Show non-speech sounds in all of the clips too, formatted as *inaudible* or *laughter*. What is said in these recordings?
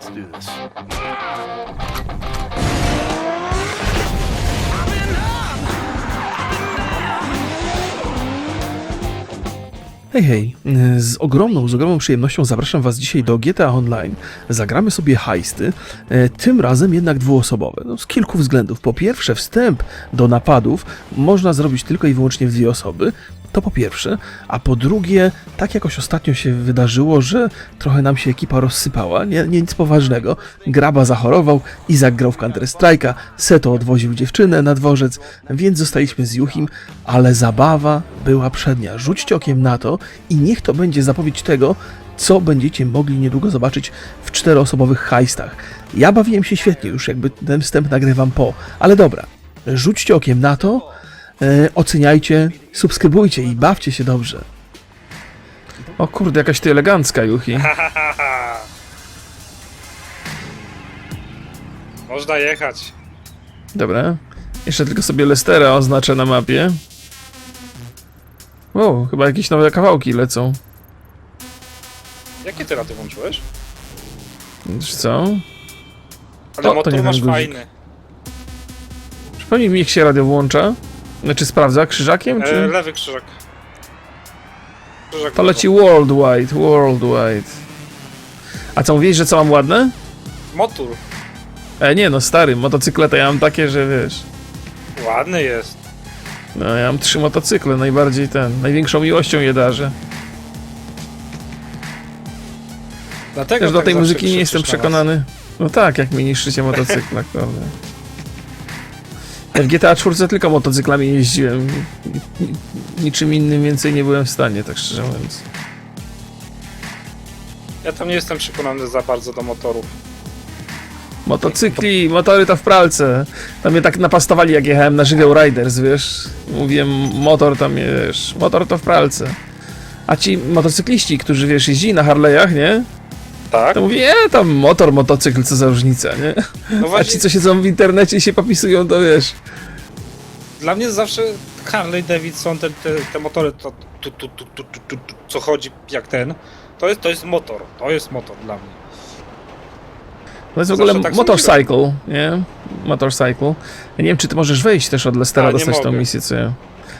Let's do this. Hej, hej, z ogromną, z ogromną przyjemnością zapraszam Was dzisiaj do GTA Online. Zagramy sobie heisty, e, tym razem jednak dwuosobowe. No, z kilku względów. Po pierwsze, wstęp do napadów można zrobić tylko i wyłącznie w dwie osoby. To po pierwsze, a po drugie, tak jakoś ostatnio się wydarzyło, że trochę nam się ekipa rozsypała, nie, nie nic poważnego. Graba zachorował, Izak grał w Counter-Strike'a, Seto odwoził dziewczynę na dworzec, więc zostaliśmy z Juchim, ale zabawa była przednia. Rzućcie okiem na to i niech to będzie zapowiedź tego, co będziecie mogli niedługo zobaczyć w czteroosobowych heistach. Ja bawiłem się świetnie, już jakby ten wstęp nagrywam po, ale dobra, rzućcie okiem na to, oceniajcie, subskrybujcie i bawcie się dobrze. O kurde, jakaś ty elegancka, Juchi. *laughs* Można jechać. Dobra. Jeszcze tylko sobie Lestera oznaczę na mapie. O, chyba jakieś nowe kawałki lecą. Jakie ty radio włączyłeś? Wiesz co? Ale O, to motor nie ten masz guzik. fajny. Przypomnij mi, jak się radio włącza. Znaczy sprawdza krzyżakiem, E, czy... lewy krzyżak. krzyżak To leci worldwide, worldwide. A co, mówiłeś, że co mam ładne? Motor. E, nie no, stary, motocykle to ja mam takie, że wiesz... Ładny jest. No, ja mam trzy motocykle, najbardziej ten, największą miłością je darzę. Dlatego Też do tak tej muzyki nie jestem przekonany. No tak, jak mi niszczycie motocykla, *laughs* kurde. W GTA 4 tylko motocyklami jeździłem. Ni- ni- Niczym innym więcej nie byłem w stanie, tak szczerze mówiąc. Ja tam nie jestem przekonany za bardzo do motorów. Motocykli, motory to w pralce. Tam mnie tak napastowali, jak jechałem na Żywioł Riders, wiesz. Mówiłem, motor tam, wiesz, motor to w pralce. A ci motocykliści, którzy, wiesz, jeździli na Harley'ach, nie? Tak? To mówię, e, tam motor, motocykl, co za różnica, nie? No A właśnie, ci, co siedzą w internecie i się popisują, to wiesz... dla mnie zawsze Harley Davidson, te, te, te motory, to tu, tu, tu, tu, tu, tu, tu, co chodzi jak ten, to jest, to jest motor. To jest motor dla mnie. To jest w Zawsze ogóle tak motorcycle, nie? Motorcycle. Ja nie wiem, czy ty możesz wejść też od Lestera, A, nie dostać tą mogę. misję, co ja.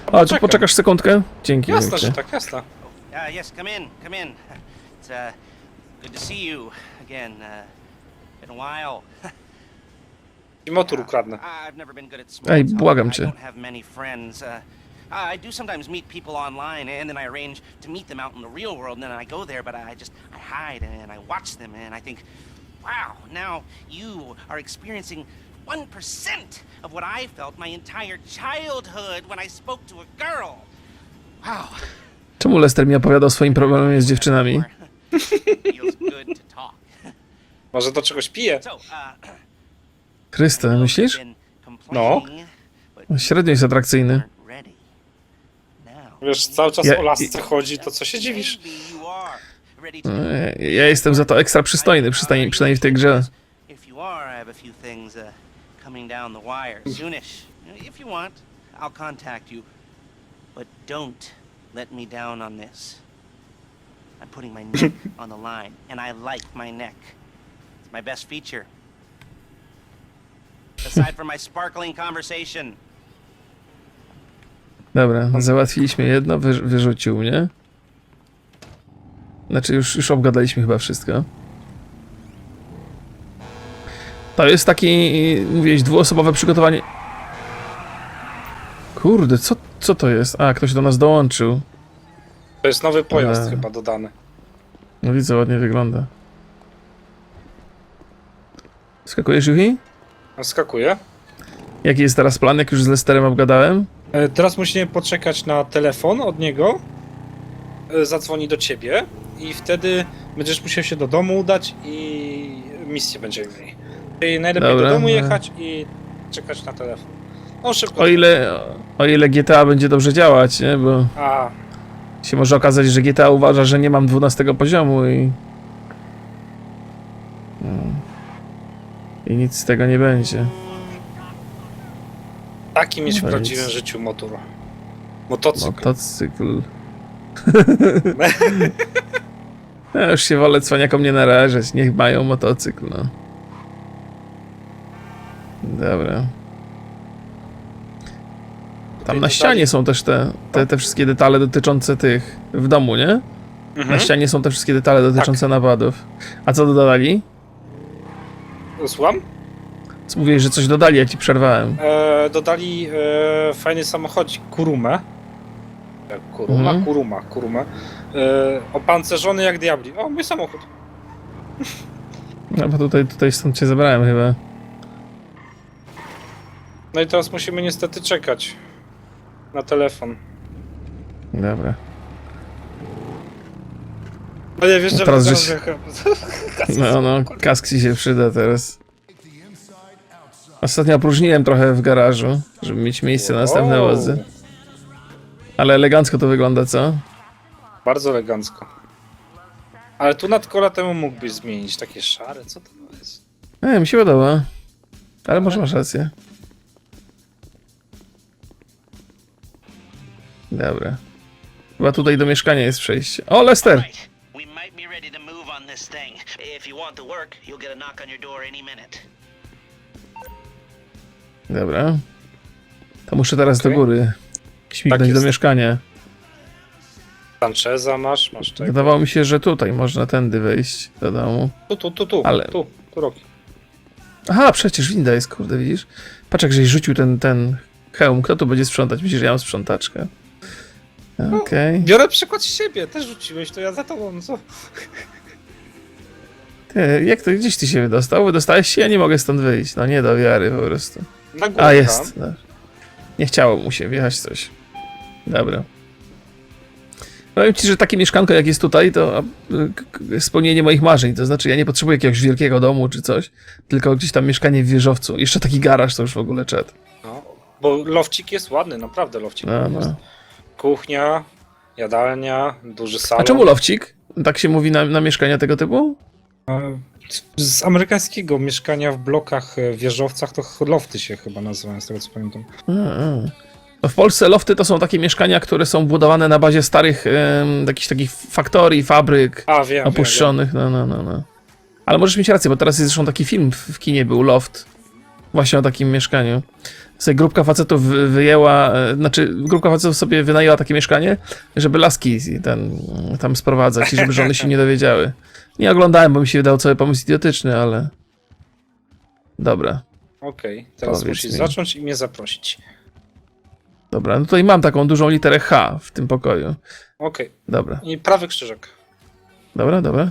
A, tu Poczekam. poczekasz sekundkę? Dzięki Jasne, wielkie. że tak, jasne. Uh, yes, come in, come in. *laughs* It's uh, good to see you again. Uh, been a while. *laughs* I motor ukradnę. I've never been good at small Ej, talk. błagam I cię. don't have many friends. Uh, I do sometimes meet people online, and then I arrange to meet them out in the real world. And then I go there, but I just I hide and I watch them, and I think, wow, now you are experiencing. 1% of what I felt my entire childhood when I spoke to a girl. Wow. Czemu Lester mi opowiada o swoim problemie z dziewczynami? Feels good to talk. *laughs* Może do czegoś piję? So, uh, Chryste, myślisz? been No. complaining, but Średnio jest atrakcyjny. aren't ready. Now, Wiesz, cały czas Ja- o lasce chodzi, to co się dziwisz? maybe you are ready to No, Ja jestem za to ekstra przystojny, przynajmniej, przynajmniej w tej grze. If you are, I have a few things uh, coming down the wire soonish. If you want, I'll contact you. But don't let me down on this. I'm putting my neck *laughs* on the line, and I like my neck. It's my best feature. Aside from my sparkling conversation. Dobra, załatwiliśmy jedno, wy, wyrzucił mnie. Znaczy, już, już obgadaliśmy chyba wszystko. To jest taki, mówiłeś, dwuosobowe przygotowanie. Kurde, co, co to jest? A, ktoś do nas dołączył. To jest nowy pojazd Ale- chyba dodany. No widzę, ładnie wygląda. Skakujesz, Juhi? Skakuje. Jaki jest teraz plan, jak już z Lesterem obgadałem? E, Teraz musimy poczekać na telefon od niego. E, Zadzwoni do ciebie i wtedy będziesz musiał się do domu udać i misję będziemy mieli. Czyli najlepiej Dobra, do domu no. jechać i czekać na telefon. No szybko. O ile, o ile GTA będzie dobrze działać, nie? Bo A, się może okazać, że GTA uważa, że nie mam 12 poziomu i... No. I nic z tego nie będzie. taki mieć w No nic. prawdziwym życiu motor. Motocykl. Motocykl. *laughs* Ja już się wolę cwaniakom nie narażać, niech mają motocykl, no. Dobra. Tam na ścianie są też te, te, te wszystkie detale dotyczące tych w domu, nie? Na Mhm. ścianie są te wszystkie detale dotyczące napadów. A co dodali? Słucham? Co Mówiłeś, że coś dodali, jak ci przerwałem. E, dodali e, fajny samochodzik, Kurumę. E, Kuruma, Mhm. Kuruma, Kurumę. E, opancerzony jak diabli. O, mój samochód. No bo tutaj, tutaj stąd cię zabrałem chyba. No i teraz musimy niestety czekać na telefon. Dobra. No nie wiesz, że teraz żeś- *laughs* No, no, kask ci się przyda teraz. Ostatnio opróżniłem trochę w garażu, żeby mieć miejsce na następne wozy. Ale elegancko to wygląda, co? Bardzo elegancko. Ale tu nad kola temu mógłbyś zmienić. Takie szare, co to jest? Nie, mi się podoba. Ale może masz rację. Dobra. Chyba tutaj do mieszkania jest przejście. O, Lester! Dobra. To muszę teraz Okej. do góry. Śmignąć Tak do mieszkania. Sancheza masz, masz czego. Wydawało mi się, że tutaj można tędy wejść do domu. Tu, tu, tu, tu, Ale- tu, tu roki. Aha, przecież winda jest, kurde, widzisz? Patrz, jak żeś rzucił ten, ten hełm. Kto tu będzie sprzątać? Myślisz, że ja mam sprzątaczkę? Okej. Biorę przykład z siebie, też rzuciłeś, to ja za tobą, no co? Ty, jak to, gdzieś ty się wydostał? Wydostałeś się? Ja nie mogę stąd wyjść. No nie do wiary po prostu. Na górę. A, jest. No. Nie chciało mu się wjechać coś. Dobra. Powiem ci, że takie mieszkanko jak jest tutaj, to a, k- k- spełnienie moich marzeń. To znaczy, ja nie potrzebuję jakiegoś wielkiego domu czy coś, tylko gdzieś tam mieszkanie w wieżowcu. Jeszcze taki garaż to już w ogóle czad. No, bo lofcik jest ładny, naprawdę lofcik No, jest. Kuchnia, jadalnia, duży salon. A czemu lofcik? Tak się mówi na, na mieszkania tego typu? Z amerykańskiego mieszkania w blokach, e, wieżowcach, to lofty się chyba nazywają, z tego co pamiętam. No w Polsce lofty to są takie mieszkania, które są budowane na bazie starych em, jakichś takich faktorii, fabryk. A, wiem, opuszczonych, no, no, no, no. Ale możesz mieć rację, bo teraz jest zresztą taki film w kinie był, Loft. Właśnie o takim mieszkaniu. Sobie grupka facetów wy- wyjęła, e, znaczy grupka facetów sobie wynajęła takie mieszkanie, żeby laski ten, tam sprowadzać i żeby żony się nie dowiedziały. Nie oglądałem, bo mi się wydawał cały pomysł idiotyczny, ale... Dobra. Okej, teraz Powiedz musisz mi. zacząć i mnie zaprosić. dobra. No tutaj mam taką dużą literę H w tym pokoju. Okej, Dobra, i prawy krzyżek. dobra, dobra.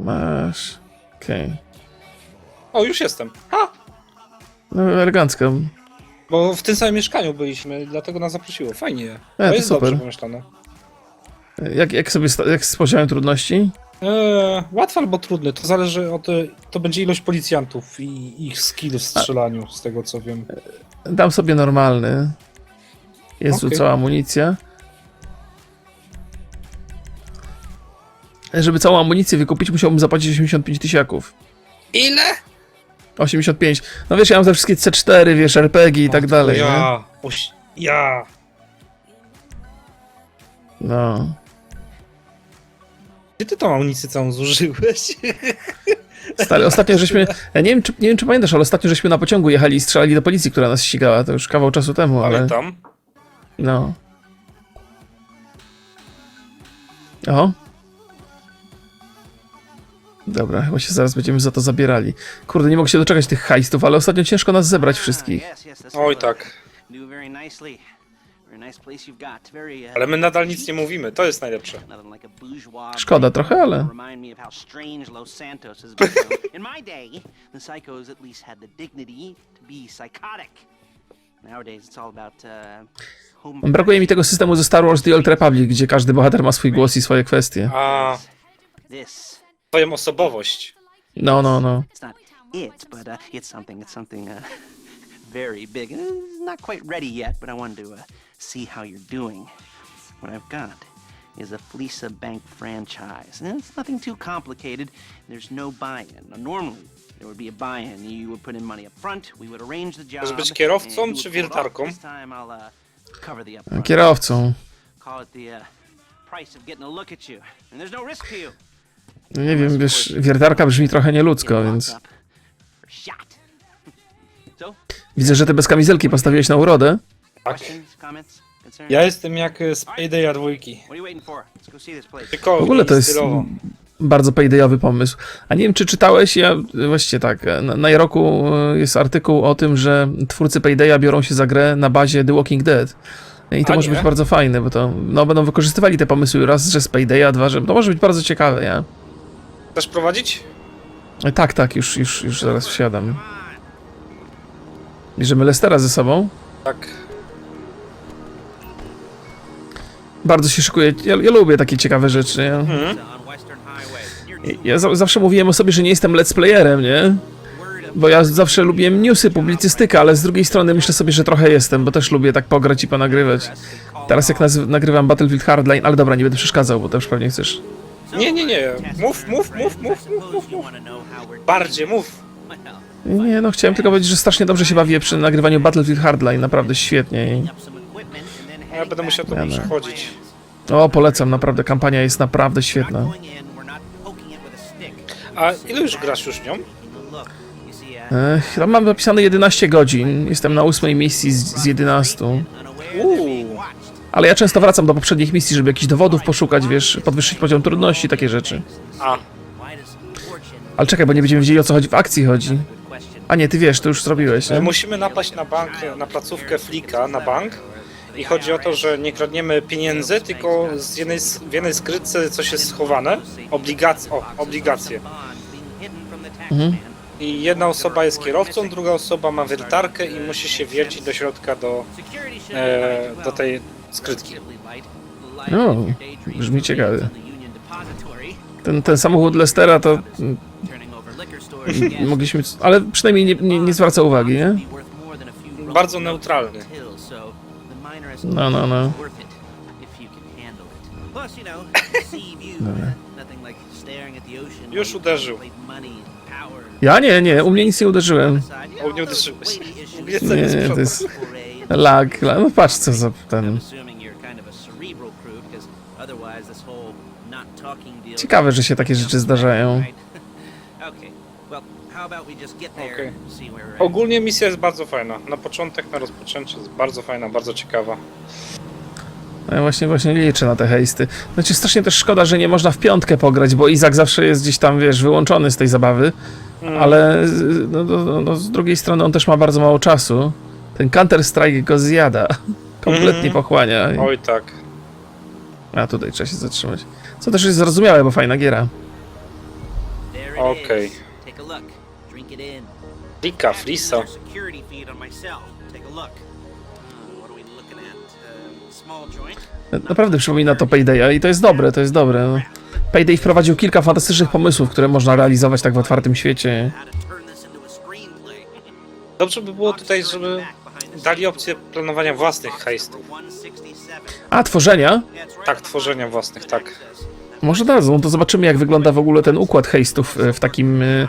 Masz... Okej. O, już jestem. Ha! No elegancko. Bo w tym samym mieszkaniu byliśmy, dlatego nas zaprosiło. Fajnie. E, to to jest super. dobrze pomyślane. Jak, jak sobie sta- jak z poziomem trudności? Eee, łatwe albo trudne, to zależy od... e, To będzie ilość policjantów i ich skill w strzelaniu, z tego co wiem. Dam sobie normalny. Jest tu Okej. cała amunicja. Żeby całą amunicję wykupić, musiałbym zapłacić 85 tysiaków. Ile? 85. No wiesz, ja mam te wszystkie C4, wiesz, RPG i tak dalej. Nie? Ja, oś, ja. No. Gdzie ty tą amunicję całą zużyłeś? *laughs* Stary, ostatnio żeśmy. Ja nie wiem, czy, nie wiem, czy pamiętasz, ale ostatnio żeśmy na pociągu jechali i strzelali do policji, która nas ścigała. To już kawał czasu temu, ale. Pamiętam. No. O. Dobra, chyba się zaraz będziemy za to zabierali. Kurde, nie mogę się doczekać tych hajstów, ale ostatnio ciężko nas zebrać wszystkich. Oj tak. Uh, Ale my nadal nic nie mówimy, to jest najlepsze. Szkoda trochę, ale- *laughs* uh. Brakuje mi tego systemu ze Star Wars The Old Republic, gdzie każdy bohater ma swój głos i swoje kwestie. A This. Twoją osobowość. No, no, no. It's not it, but uh, it's something. It's something uh, *laughs* very big. Uh, It's not quite ready yet, but I wanted to uh, see how you're doing. What I've got is a Fleesa Bank franchise. And it's nothing too complicated. There's no buy-in. Now, normally, there would be a buy-in. You would put in money up front. We would arrange the job. Chcesz być and kierowcą you would czy off. wiertarką? This time I'll uh, cover the upfront. Kierowcą. Call it the uh, price of getting a look at you. And there's no risk to you. No Nie wiem, wiesz, wiertarka brzmi trochę nieludzko, więc... Widzę, że ty bez kamizelki postawiłeś na urodę. Tak. Ja jestem jak z Paydaya dwójki. Tylko W ogóle to jest stylowo. bardzo paydayowy pomysł. A nie wiem, czy czytałeś, ja właściwie tak, na, na Jaroku e, jest artykuł o tym, że twórcy Paydaya biorą się za grę na bazie The Walking Dead. I to A może nie? być bardzo fajne, bo to no, będą wykorzystywali te pomysły raz, że z Paydaya, dwa, że to może być bardzo ciekawe, nie? Chcesz prowadzić? E, Tak, tak, już, już, już zaraz wsiadam. Bierzemy Lestera ze sobą. Tak. Bardzo się szykuję, ja, ja lubię takie ciekawe rzeczy, nie? Mhm. Ja za, zawsze mówiłem o sobie, że nie jestem let's playerem, nie? Bo ja zawsze lubiłem newsy, publicystykę, ale z drugiej strony myślę sobie, że trochę jestem, bo też lubię tak pograć i ponagrywać. Teraz jak nagrywam Battlefield Hardline, ale dobra, nie będę przeszkadzał, bo też pewnie chcesz. Nie, nie, nie. Mów, mów, mów, mów, mów, mów, mów. Bardziej mów. Nie, no chciałem tylko powiedzieć, że strasznie dobrze się bawię przy nagrywaniu Battlefield Hardline, naprawdę świetnie. I... Ja będę musiał to Ja no. przechodzić. O, polecam, naprawdę, kampania jest naprawdę świetna. A ile już grasz już nią? E, chyba mam napisane 11 godzin, jestem na ósmej misji z, z 11. Uuu. Ale ja często wracam do poprzednich misji, żeby jakichś dowodów poszukać, wiesz, podwyższyć poziom trudności, takie rzeczy. A, Ale czekaj, bo nie będziemy wiedzieli o co chodzi w akcji chodzi. A nie, ty wiesz, to już zrobiłeś, nie? musimy napaść na bank, na placówkę Flika, na bank. I chodzi o to, że nie kradniemy pieniędzy, tylko z jednej, w jednej skrytce coś jest schowane. Obligac o, obligacje. Mhm. I jedna osoba jest kierowcą, druga osoba ma wiertarkę i musi się wiercić do środka do, e, do tej skrytki. No, brzmi ciekawie. Ten, ten samochód Lestera to mm, mogliśmy... Ale przynajmniej nie, nie, nie zwraca uwagi, nie? Bardzo neutralny. No, no, no. Już uderzył. Ja nie, nie, u mnie nic nie uderzyłem. O, nie uderzyłeś. Nie, Jestem z nie, to jest lag, lag. No patrz co za ten... Ciekawe, że się takie rzeczy zdarzają. *laughs* Okej. Ogólnie misja jest bardzo fajna. Na początek, na rozpoczęcie jest bardzo fajna, bardzo ciekawa. No Ja właśnie, właśnie liczę na te hejsty. Znaczy strasznie też szkoda, że nie można w piątkę pograć, bo Izak zawsze jest gdzieś tam, wiesz, wyłączony z tej zabawy. Mm. Ale no, no, no, z drugiej strony on też ma bardzo mało czasu. Ten Counter-Strike go zjada. *laughs* Kompletnie Mhm. pochłania. Oj tak. A tutaj trzeba się zatrzymać. Co też jest zrozumiałe, bo fajna giera. Okej. Take a look. Drink it in. Flika, Flisa. Security feed on my cell. Take a look. Uh, joint. Naprawdę przypomina to Paydaya i to jest dobre, to jest dobre. No. Payday wprowadził kilka fantastycznych pomysłów, które można realizować tak w otwartym świecie. *laughs* Dobrze by było tutaj, żeby dali opcję planowania własnych hejstów. 167. A, tworzenia? Tak, tworzenia własnych, tak. Może dadzą, no to zobaczymy jak wygląda w ogóle ten układ hejstów e, w takim e,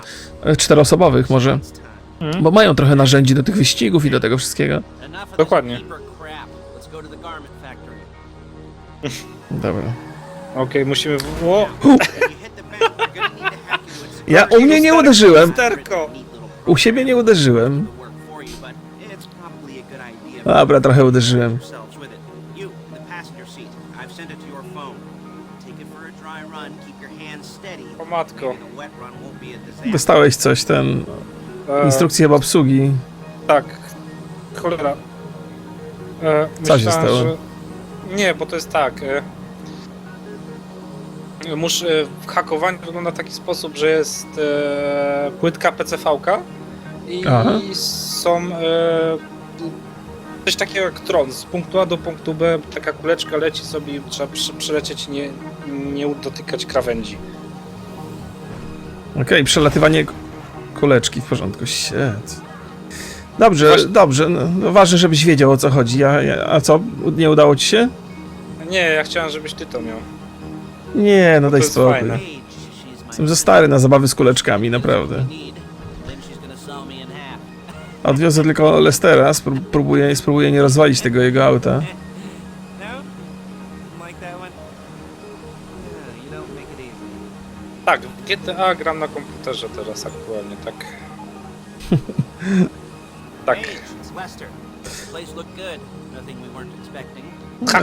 czteroosobowych może. Bo mają trochę narzędzi do tych wyścigów i do tego wszystkiego. Dokładnie. *laughs* Dobra. Okej, musimy... *laughs* Ja u mnie nie uderzyłem. U siebie nie uderzyłem. Dobra, trochę uderzyłem. O matko. Dostałeś coś, ten... E, Instrukcje chyba obsługi. Tak. Cholera. E, Co się stało? Że... Nie, bo to jest tak. E... Musz, e, w hakowaniu wygląda w taki sposób, że jest e, płytka PCV-ka i Aha. są e, coś takiego jak tron. Z punktu A do punktu B taka kuleczka leci sobie i trzeba przy, przylecieć i nie, nie dotykać krawędzi. Okej, przelatywanie kuleczki w porządku. Shit. Dobrze, dobrze. No, no ważne, żebyś wiedział o co chodzi. Ja, a co? Nie udało ci się? Nie, ja chciałem, żebyś ty to miał. Nie, no daj jest spokój. fajne. Jestem za stary na zabawy z kuleczkami, naprawdę. Odwiozę tylko Lestera, spróbuję, spróbuję nie rozwalić tego jego auta. Tak, w GTA gram na komputerze teraz aktualnie, tak. *laughs* tak.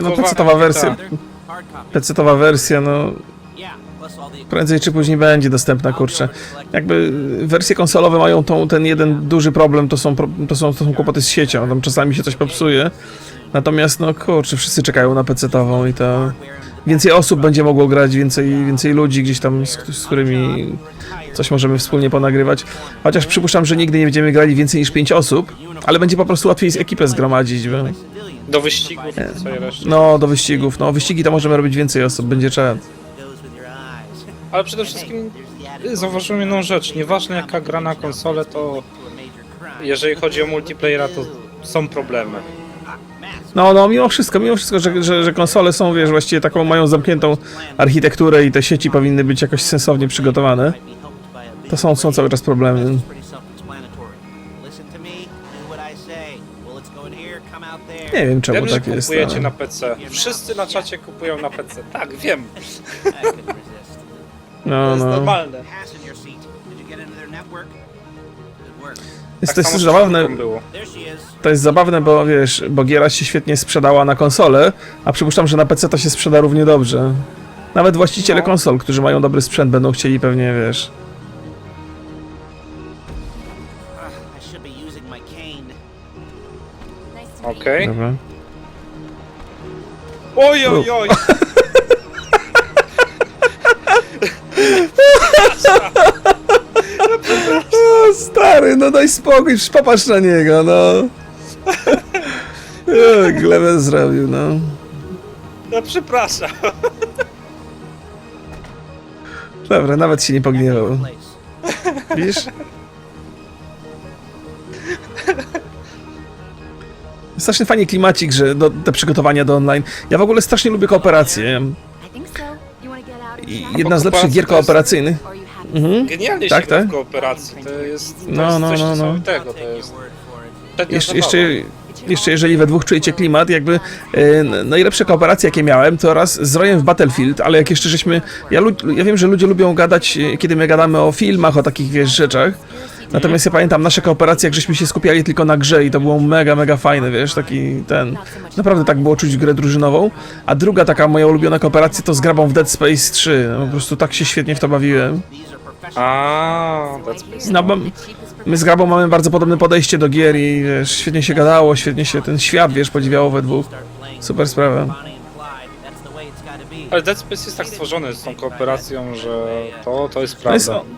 No, no pecetowa wersja. Pecetowa wersja, no prędzej czy później będzie dostępna, kurczę. Jakby wersje konsolowe mają tą, ten jeden duży problem, to są, to są, to są kłopoty z siecią, tam czasami się coś popsuje. Natomiast, no kurczę, wszyscy czekają na pecetową i to... Więcej osób będzie mogło grać, więcej, więcej ludzi gdzieś tam, z, z którymi coś możemy wspólnie ponagrywać. Chociaż przypuszczam, że nigdy nie będziemy grali więcej niż 5 osób, ale będzie po prostu łatwiej z ekipę zgromadzić. Bo... Do wyścigów co. No, do wyścigów. No, wyścigi to możemy robić więcej osób, będzie czad. Ale przede wszystkim added zauważyłem jedną rzecz. Nieważne jaka gra na konsolę, to jeżeli chodzi o multiplayera, to są problemy. No, no, mimo wszystko, mimo wszystko, że, że, że konsole są, wiesz, właściwie taką mają zamkniętą architekturę i te sieci powinny być jakoś sensownie przygotowane. To są, są cały czas problemy. Nie wiem czemu Wiem, że tak jest. kupujecie ale- na PC. Wszyscy na czacie kupują na PC. Tak, wiem. *laughs* To No, jest no. normalne. Jest, Tak to jest samo z zabawne, czwórką było. There she is. to jest zabawne, bo wiesz, bo giera się świetnie sprzedała na konsolę, a przypuszczam, że na PC to się sprzeda równie dobrze. Nawet właściciele No. konsol, którzy mają dobry sprzęt, będą chcieli pewnie, wiesz... Okej. Dobra. Oj, oj, oj. *laughs* O, stary, no daj spokój, popatrz na niego, no. O, *laughs* Glebę zrobił, no. No przepraszam. Dobra, nawet się nie pogniewał. Widzisz? Strasznie fajnie klimacik, że do, te przygotowania do online. Ja w ogóle strasznie lubię kooperację. Jedna z lepszych gier kooperacyjnych. Mhm. Genialnie Tak, się tak. w kooperacji. To jest, to No, jest no, coś no, no. To jest przednia Jeszcze, jeszcze, jeżeli we dwóch czujecie klimat, jakby e, najlepsze kooperacje jakie miałem, to raz z Rojem w Battlefield, ale jak jeszcze żeśmy... Ja, ja wiem, że ludzie lubią gadać, e, kiedy my gadamy o filmach, o takich, wiesz, rzeczach. Natomiast ja pamiętam nasze kooperacje, jak żeśmy się skupiali tylko na grze i to było mega, mega fajne, wiesz, taki ten... Naprawdę tak było czuć grę drużynową. A druga taka moja ulubiona kooperacja to z grabą w Dead Space 3. No, po prostu tak się świetnie w to bawiłem. A, that's space. No, bo my z grabą mamy bardzo podobne podejście do gier i wiesz, świetnie się gadało, świetnie się ten świat, wiesz, podziwiało we dwóch. Super sprawa. Ale Dead Space jest tak stworzony z tą kooperacją, że to, to jest No jest, prawda.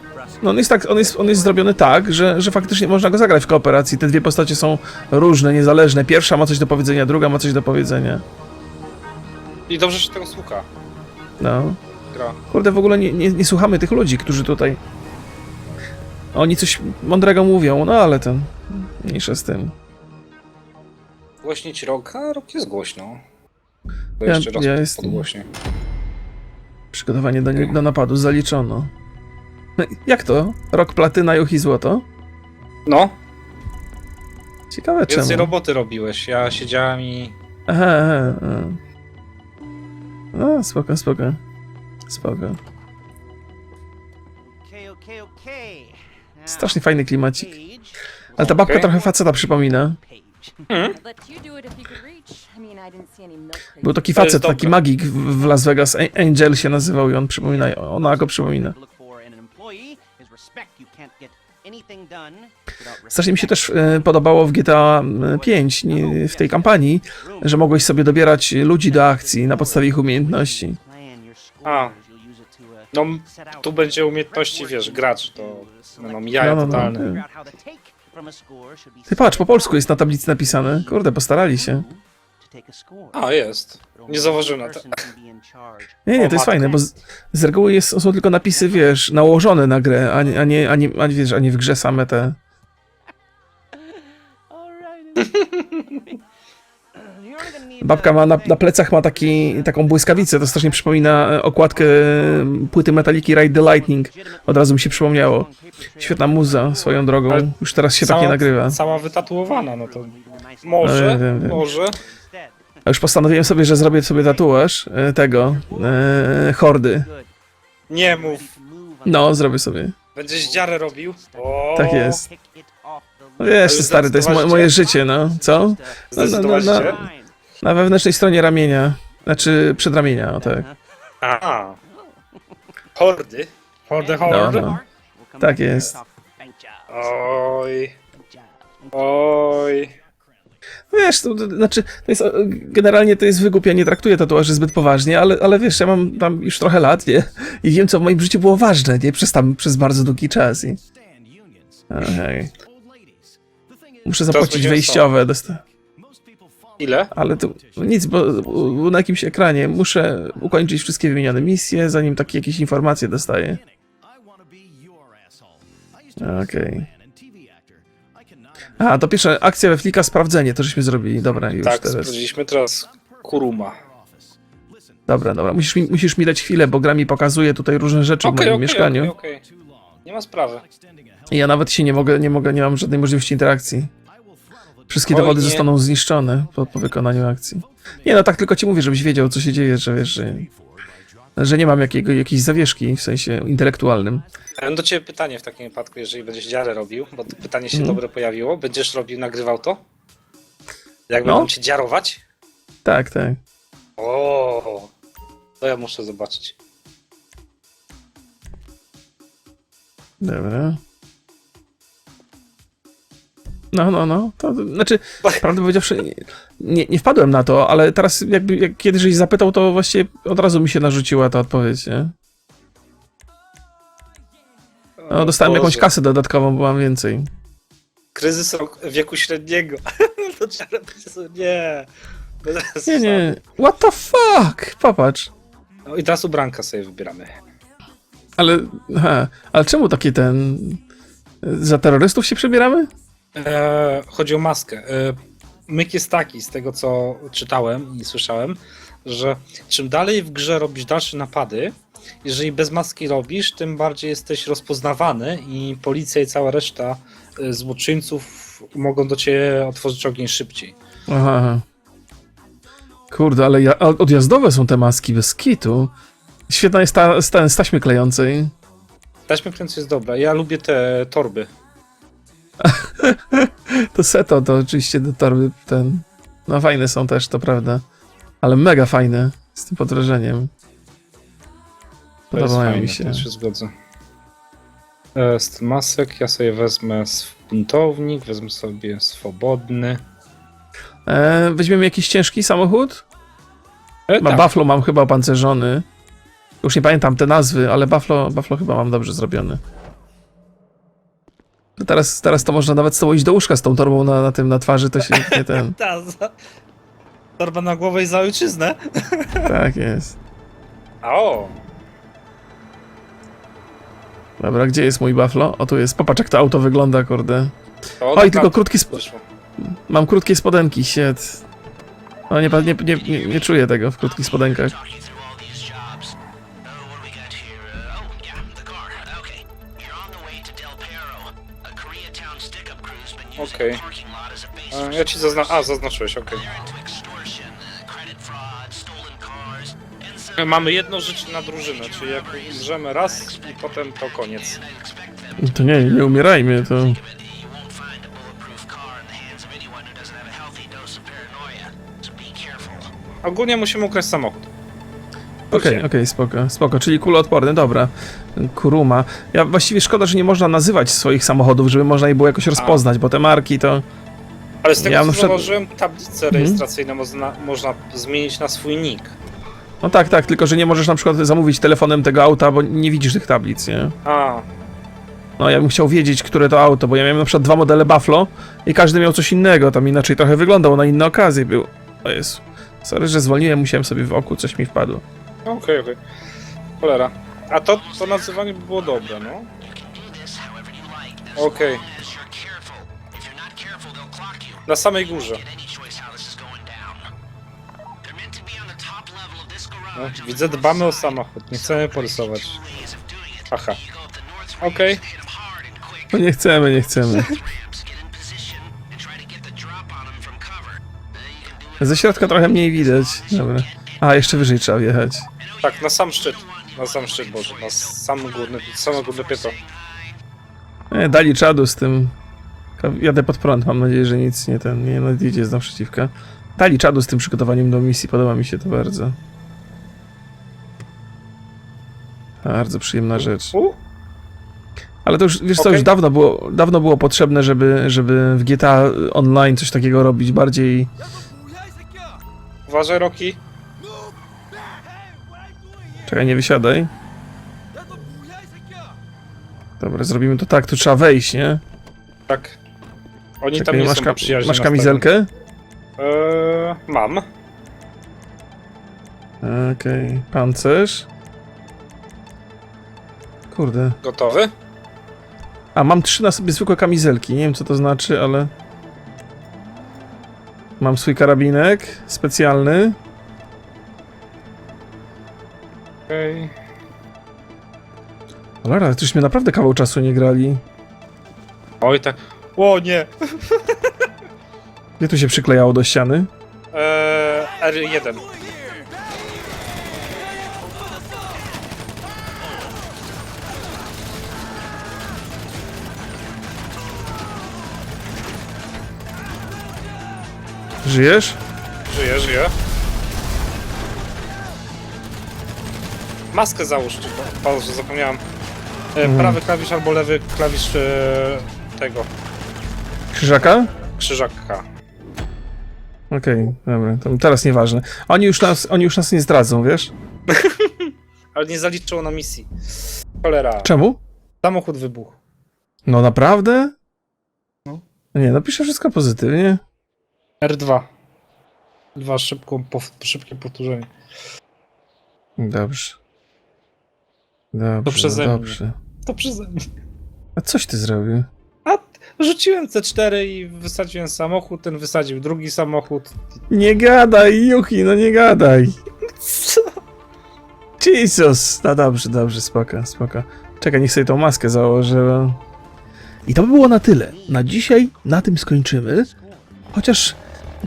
no on jest, tak, on jest, on jest zrobiony tak, że, że faktycznie można go zagrać w kooperacji. Te dwie postacie są różne, niezależne. Pierwsza ma coś do powiedzenia, druga ma coś do powiedzenia. I dobrze się tego słucha. No. Gra. Kurde, w ogóle nie, nie, nie słuchamy tych ludzi, którzy tutaj... Oni coś mądrego mówią, no ale ten... Mniejsza z tym. Głośnić rok, a rok jest głośno. To Ja- jeszcze raz ja jestem- podgłośnie. Przygotowanie do, do napadu zaliczono. No, jak to? Rok platyna, juch i złoto? No, Ciekawe czemu. więcej roboty robiłeś. Ja siedziałem i... Aha, aha, aha. No, spoko, spoko. Spoko. Okay, okay, okay. Strasznie fajny klimacik. Ale ta babka Okej. trochę faceta przypomina. Page. Był taki facet, taki magik w Las Vegas. Angel się nazywał i on przypomina, ona go przypomina. Strasznie mi się też e, podobało w GTA 5, nie, w tej kampanii, że mogłeś sobie dobierać ludzi do akcji na podstawie ich umiejętności. A. No, tu będzie umiejętności, wiesz, gracz, to będą jaja No, no, no. totalne. score should be Ty patrz, po polsku jest na tablicy napisane. Kurde, postarali się. A jest. Nie zauważyłem na to. Nie, nie, to jest fajne, bo z, z reguły jest, są tylko napisy, wiesz, nałożone na grę, a nie, a nie, a nie, a nie, wiesz, a nie w grze same te... *laughs* *laughs* Babka ma na, na plecach ma taki, taką błyskawicę, to strasznie przypomina e, okładkę e, płyty Metaliki Ride the Lightning. Od razu mi się przypomniało. Świetna muza, swoją drogą. Ale Już teraz się tak nie nagrywa. Cała wytatuowana, no to może, ja wiem, wiem. może. A już postanowiłem sobie, że zrobię sobie tatuaż e, tego, e, hordy. Nie mów. No, zrobię sobie. Będziesz dziarę robił? O, Tak jest. No wiesz, Ale stary, to jest mo moje zdecydowanie- życie, no. Co? No, no, no, no. Na wewnętrznej stronie ramienia. Znaczy, przedramienia, o tak. A. Hordy. Hordy, No, hordy. no. Tak jest. Oj. Oj. Wiesz, to, to, znaczy, to jest, generalnie to jest wygłup, ja nie traktuję tatuaży zbyt poważnie, ale, ale wiesz, ja mam tam już trochę lat, nie? I wiem, co w moim życiu było ważne, nie? Przez tam, przez bardzo długi czas i... Okej. Muszę zapłacić wejściowe, dosta- Ile? ale to nic, bo na jakimś ekranie muszę ukończyć wszystkie wymienione misje, zanim takie jakieś informacje dostaję. Okej. A, to pierwsza akcja we Flika, sprawdzenie, to żeśmy zrobili, dobra, już Tak, teraz. sprawdziliśmy teraz Kuruma. Dobra, dobra, musisz mi, musisz mi dać chwilę, bo gra mi pokazuje tutaj różne rzeczy w Okej, moim okej, mieszkaniu. okej, okej. Nie ma sprawy. I ja nawet się nie mogę, nie mogę, nie mam żadnej możliwości interakcji. Wszystkie Oj, dowody nie. zostaną zniszczone po, po wykonaniu akcji. Nie no, tak tylko ci mówię, żebyś wiedział, co się dzieje, że wiesz, że, że nie mam jakiego, jakiejś zawieszki w sensie intelektualnym. Ja mam do ciebie pytanie w takim wypadku, jeżeli będziesz dziarę robił, bo to pytanie się Mhm. dobre pojawiło. Będziesz robił, nagrywał to? Jak No. będą cię dziarować? Tak, tak. O, to ja muszę zobaczyć. Dobra. No, no, no. To, znaczy, prawdę powiedziawszy, nie, nie, wpadłem na to, ale teraz jakby jak kiedyś zapytał, to właściwie od razu mi się narzuciła ta odpowiedź, nie? No, dostałem Boże. jakąś kasę dodatkową, bo mam więcej. Kryzys wieku średniego. *laughs* to sobie... Nie. Nie, nie. What the fuck? Popatrz. No i teraz ubranka sobie wybieramy. Ale, ha, ale czemu taki ten... Za terrorystów się przebieramy? E, chodzi o maskę. E, myk jest taki, z tego co czytałem i słyszałem, że czym dalej w grze robisz dalsze napady, jeżeli bez maski robisz, tym bardziej jesteś rozpoznawany i policja i cała reszta e, złoczyńców mogą do ciebie otworzyć ogień szybciej. Aha. Kurde, ale ja, odjazdowe są te maski bez kitu. Świetna jest ta, ta, z taśmy klejącej. Taśmy kręcąc jest dobra. Ja lubię te torby. *laughs* To seto to oczywiście do torby ten. No fajne są też, to prawda. Ale mega fajne. Z tym pod wrażeniem. To jest Podobają fajne, mi się. To się zgodzę. Z masek ja sobie wezmę buntownik, wezmę sobie swobodny. E, weźmiemy jakiś ciężki samochód? E, Ma tak. Buffalo mam chyba opancerzony. Już nie pamiętam te nazwy, ale Buffalo, Buffalo chyba mam dobrze zrobiony. Teraz, teraz to można nawet z tobą iść do łóżka z tą torbą na, na tym na twarzy, to się nie ten. *laughs* Ta, za... Torba na głowę i za ojczyznę. *laughs* Tak jest. O! Dobra, gdzie jest mój Buffalo? O, tu jest. Popatrz, jak to auto wygląda, kurde. Oj, tak tylko krótki sp-. Mam krótkie spodenki, shit. O, nie, nie, nie, nie, nie czuję tego w krótkich spodenkach. Okej. a Ja ci zazna... stores. A, zaznaczyłeś, okej. Mamy jedno życie na drużynę, czyli jak umrzemy raz i potem to koniec. Them To nie, nie umierajmy, to... Ogólnie musimy ukraść samochód. Okej, okej, spoko, spoko, czyli kuloodporny, dobra. Kuruma. Ja właściwie szkoda, że nie można nazywać swoich samochodów, żeby można je było jakoś rozpoznać, bo te marki to... Ale z tego Ja co na przykład- zauważyłem, tablicę rejestracyjną można, można zmienić na swój nick. No tak, tak, tylko że nie możesz na przykład zamówić telefonem tego auta, bo nie widzisz tych tablic, nie? A, No, ja bym chciał wiedzieć, które to auto, bo ja miałem na przykład dwa modele Buffalo i każdy miał coś innego, tam inaczej trochę wyglądał, na inne okazje był. O Jezu. Sorry, że zwolniłem, musiałem sobie w oku, coś mi wpadło. Okej, okej. Cholera. A to, to nazywanie by było dobre, no. Okej. Na samej górze. No, widzę, dbamy o samochód, nie chcemy porysować. Aha. Okej. No nie chcemy, nie chcemy. Ze środka trochę mniej widać. Dobra. A, jeszcze wyżej trzeba wjechać. Tak, na sam szczyt. Na sam szczyt, Boże, na sam górny, samo górne piętro. E, dali czadu z tym. Jadę pod prąd, mam nadzieję, że nic nie ten, nie nadjedzie z naprzeciwka. Dali czadu z tym przygotowaniem do misji, podoba mi się to bardzo. Bardzo przyjemna rzecz. Ale to już, wiesz co, Okej. już dawno było, dawno było potrzebne, żeby, żeby w GTA Online coś takiego robić, bardziej... Uważaj, Roki. Czekaj, nie wysiadaj. Dobra, zrobimy to tak, tu trzeba wejść, nie? Tak. Oni tam Czekaj, nie masz, są ka- masz kamizelkę? Eee, mam. Okej, pancerz. Kurde. Gotowy? A, mam trzy na sobie zwykłe kamizelki. Nie wiem, co to znaczy, ale... Mam swój karabinek specjalny. Okej. Cholera, ale my naprawdę kawał czasu nie grali. Oj, tak. O nie! *laughs* Gdzie tu się przyklejało do ściany? Eee, R1. Żyjesz? Żyję, żyję. Maskę załóż, Boże, zapomniałem. E, Mhm. Prawy klawisz albo lewy klawisz e, tego Krzyżaka? krzyżaka. Okej, dobra, to teraz nieważne. Oni już, nas, oni już nas nie zdradzą, wiesz? *laughs* Ale nie zaliczyło na misji. Cholera. Czemu? Samochód wybuchł. No naprawdę? No. Nie, napiszę wszystko pozytywnie. R2. Dwa szybką, pow- szybkie powtórzenie. Dobrze. Dobrze, To przeze mnie. dobrze. To przeze mnie. A coś ty zrobił? A rzuciłem C4 i wysadziłem samochód, ten wysadził drugi samochód. Nie gadaj, Yuki, no nie gadaj. Co? Jesus. No dobrze, dobrze, spoko, spoko. Czekaj, niech sobie tą maskę założę. I to by było na tyle. Na dzisiaj na tym skończymy. Chociaż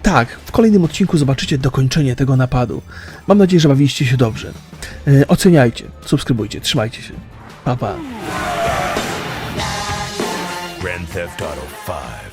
tak, w kolejnym odcinku zobaczycie dokończenie tego napadu. Mam nadzieję, że bawiliście się dobrze. E, oceniajcie, subskrybujcie, trzymajcie się. Pa, pa. Grand Theft Auto 5.